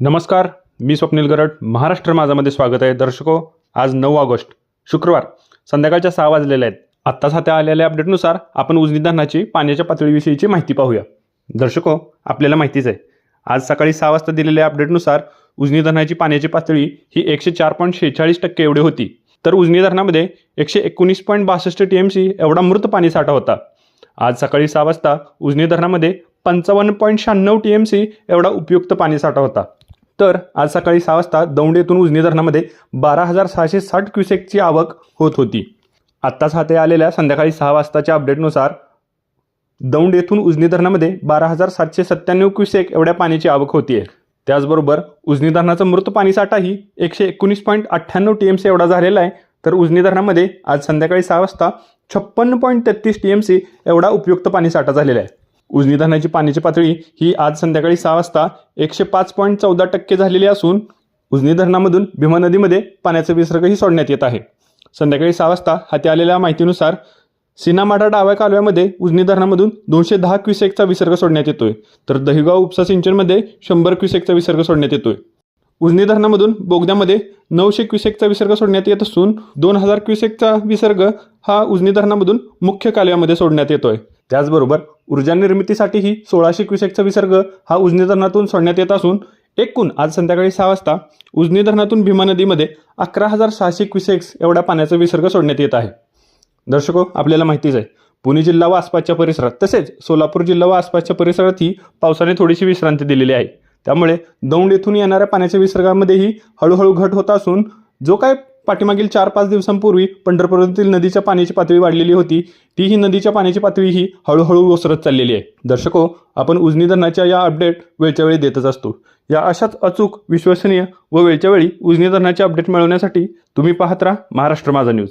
नमस्कार मी स्वप्नील गरड. महाराष्ट्र माझामध्ये स्वागत आहे. दर्शको आज नऊ ऑगस्ट शुक्रवार संध्याकाळच्या सहा वाजलेल्या आहेत. आत्ताच हात्या आलेल्या अपडेटनुसार आपण उजनी धरणाची पाण्याच्या पातळीविषयीची माहिती पाहूया. दर्शको आपल्याला माहितीच आहे. आज सकाळी सहा वाजता दिलेल्या अपडेटनुसार उजनी धरणाची पाण्याची पातळी ही एकशे चार पॉईंट शेहेचाळीस टक्के एवढी होती. तर उजनी धरणामध्ये एकशे एकोणीस पॉईंट बासष्ट टी एम सी एवढा मृत पाणी साठा होता. आज सकाळी सहा वाजता उजनी धरणामध्ये पंचावन्न पॉईंट शहाण्णव टी एम सी एवढा उपयुक्त पाणी साठा होता. तर आज सकाळी सहा वाजता दौंड येथून उजनी धरणामध्ये बारा हजार सहाशे साठ क्युसेकची आवक होत होती. आत्ताच हाते आलेल्या संध्याकाळी सहा वाजताच्या अपडेटनुसार दौंड येथून उजनी धरणामध्ये बारा हजार सातशे सत्त्याण्णव क्युसेक एवढ्या पाण्याची आवक होती आहे त्याचबरोबर उजनी धरणाचा मृत पाणीसाठाही एकशे एकोणीस पॉईंट अठ्ठ्याण्णव टी एम सी एवढा झालेला आहे. तर उजनी धरणामध्ये आज संध्याकाळी सहा वाजता छप्पन्न पॉईंट तेहतीस टी एम सी एवढा उपयुक्त पाणीसाठा झालेला आहे. उजनी धरणाची पाण्याची पातळी ही आज संध्याकाळी सहा वाजता एकशे पाच पॉईंट चौदा टक्के झालेली असून उजनी धरणामधून भीमा नदीमध्ये पाण्याचा विसर्गही सोडण्यात येत आहे. संध्याकाळी सहा वाजता हाती आलेल्या माहितीनुसार सिनामाडा डाव्या कालव्यामध्ये उजनी धरणामधून दोनशे दहा क्युसेकचा विसर्ग सोडण्यात येतोय. तर दहिगाव उपसा सिंचनमध्ये शंभर क्युसेकचा विसर्ग सोडण्यात येतोय. उजनी धरणामधून बोगद्यामध्ये नऊशे क्युसेकचा विसर्ग सोडण्यात येत असून दोन हजार क्युसेकचा विसर्ग हा उजनी धरणामधून मुख्य कालव्यामध्ये सोडण्यात येतोय. त्याचबरोबर ऊर्जा निर्मितीसाठीही सोळाशे क्युसेकचा विसर्ग हा उजनी धरणातून सोडण्यात येत असून एकूण आज संध्याकाळी सहा वाजता उजनी धरणातून भीमा नदीमध्ये अकरा हजार सहाशे क्युसेक्स एवढा पाण्याचा विसर्ग सोडण्यात येत आहे. दर्शको आपल्याला माहितीच आहे पुणे जिल्हा व आसपासच्या परिसरात तसेच सोलापूर जिल्हा व आसपासच्या परिसरातही पावसाने थोडीशी विश्रांती दिलेली आहे. त्यामुळे दौंड येथून येणाऱ्या पाण्याच्या विसर्गामध्येही हळूहळू घट होत असून जो काय पाठीमागील चार पाच दिवसांपूर्वी पंढरपुरातील नदीच्या पाण्याची पातळी वाढलेली होती. ती ही नदीच्या पाण्याची पातळी ही हळूहळू ओसरत चाललेली आहे. दर्शको आपण उजनी धरणाच्या या अपडेट वेळच्या वेळी देतच असतो. या अशाच अचूक विश्वसनीय व वेळच्या वेळी उजनी धरणाचे अपडेट मिळवण्यासाठी तुम्ही पाहत राहा महाराष्ट्र माझा न्यूज.